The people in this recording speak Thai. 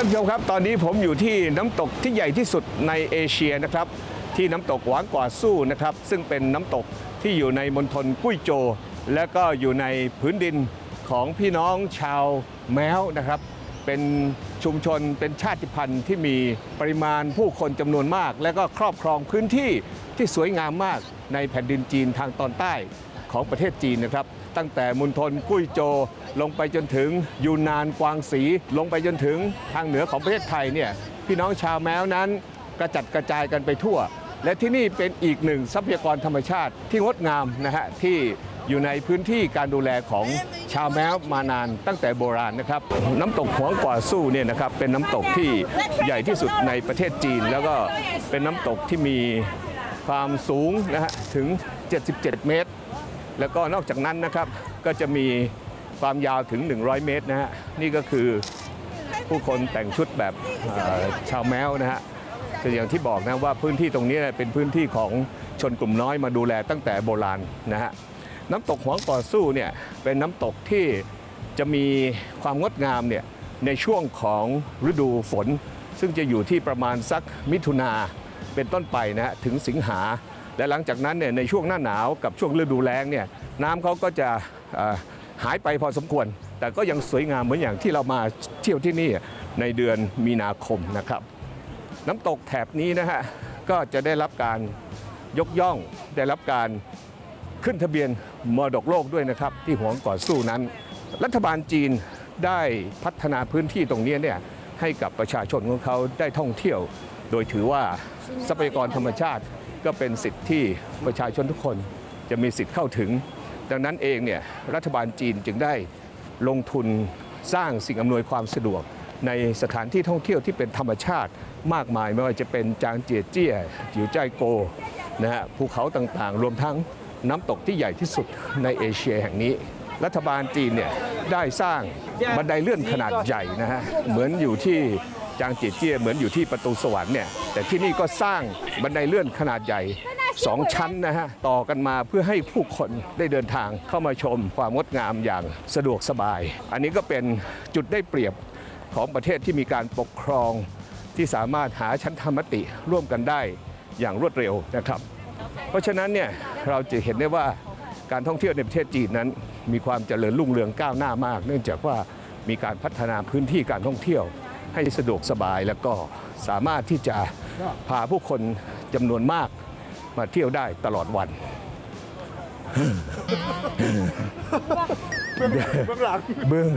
ท่านผู้ชมครับ ตอนนี้ผมอยู่ที่น้ำตกที่ใหญ่ที่สุดในเอเชียนะครับ ที่น้ำตกหวางกว่าสู้นะครับ ซึ่งเป็นน้ำตกที่อยู่ในมณฑลกุ้ยโจวและก็อยู่ในพื้นดินของพี่น้องชาวแม้วนะครับ เป็นชุมชนเป็นชาติพันธุ์ที่มีปริมาณผู้คนจำนวนมาก และก็ครอบครองพื้นที่ที่สวยงามมากในแผ่นดินจีนทางตอนใต้ ของประเทศจีนนะครับ ตั้งแต่มณฑลกุ้ยโจลงไปจนถึงยูนานกวางสีลงไปจนถึงทางเหนือของประเทศไทยเนี่ยพี่น้องชาวแมวนั้นกระจัดกระจายกันไปทั่ว และที่นี่เป็นอีกหนึ่งทรัพยากรธรรมชาติที่งดงามนะฮะที่อยู่ในพื้นที่การดูแลของชาวแม้วมานานตั้งแต่โบราณนะครับ น้ำตกหัวกว่าสู้เนี่ยนะครับเป็นน้ำตกที่ใหญ่ที่สุดในประเทศจีน แล้วก็เป็นน้ำตกที่มีความสูงนะฮะถึง 77 เมตร แล้วก็นอกจากนั้นนะครับก็จะมีความยาวถึง 100 เมตรนะฮะนี่ก็คือผู้คนแต่งชุดแบบชาวแมวนะฮะคืออย่างที่บอกนะว่าพื้นที่ตรงนี้เป็นพื้นที่ของชนกลุ่มน้อยมาดูแลตั้งแต่โบราณนะฮะน้ำตกหวงก่อสู้เนี่ยเป็นน้ำตกที่จะมีความงดงามเนี่ยในช่วงของฤดูฝน ซึ่งจะอยู่ที่ประมาณสักมิถุนาเป็นต้นไปนะฮะถึงสิงหา และหลังจากนั้นเนี่ยในช่วงหน้าหนาวกับช่วงฤดูแล้งเนี่ยน้ำเขาก็จะหายไปพอสมควร แต่ก็ยังสวยงามเหมือนอย่างที่เรามาเที่ยวที่นี่ในเดือนมีนาคมนะครับ น้ำตกแถบนี้นะฮะก็จะได้รับการยกย่องได้รับการขึ้นทะเบียนมรดกโลกด้วยนะครับ ที่หวงก่อสู้นั้น รัฐบาลจีนได้พัฒนาพื้นที่ตรงนี้เนี่ยให้กับประชาชนของเขาได้ท่องเที่ยว โดยถือว่าทรัพยากรธรรมชาติ ก็เป็นสิทธิ์ที่ประชาชนทุกคนจะมีสิทธิ์เข้าถึง ดังนั้นเองเนี่ยรัฐบาลจีนจึงได้ลงทุนสร้างสิ่งอำนวยความสะดวก ในสถานที่ท่องเที่ยวที่เป็นธรรมชาติมากมาย ไม่ว่าจะเป็นจางเจียเจี้ยจิ๋วใจายโกนะฮะภูเขาต่างๆ รวมทั้งน้ำตกที่ใหญ่ที่สุดในเอเชียแห่งนี้ รัฐบาลจีนเนี่ยได้สร้างบันไดเลื่อนขนาดใหญ่นะฮะเหมือนอยู่ที่ จางเจียเจี้ยเหมือนอยู่ที่ประตูสวรรค์เนี่ยแต่ที่นี่ก็สร้างบันไดเลื่อนขนาดใหญ่สองชั้นนะฮะต่อกันมาเพื่อให้ผู้คนได้เดินทางเข้ามาชมความงดงามอย่างสะดวกสบาย อันนี้ก็เป็นจุดได้เปรียบของประเทศที่มีการปกครองที่สามารถหาชั้นธรรมติร่วมกันได้อย่างรวดเร็วนะครับ เพราะฉะนั้นเนี่ยเราจะเห็นได้ว่าการท่องเที่ยวในประเทศจีนนั้น มีความเจริญรุ่งเรืองก้าวหน้ามาก เนื่องจากว่ามีการพัฒนาพื้นที่การท่องเที่ยว ให้สะดวกสบายแล้วก็สามารถที่จะพาผู้คนจำนวนมากมาเที่ยวได้ตลอดวัน เบื้องหลังเบื้อง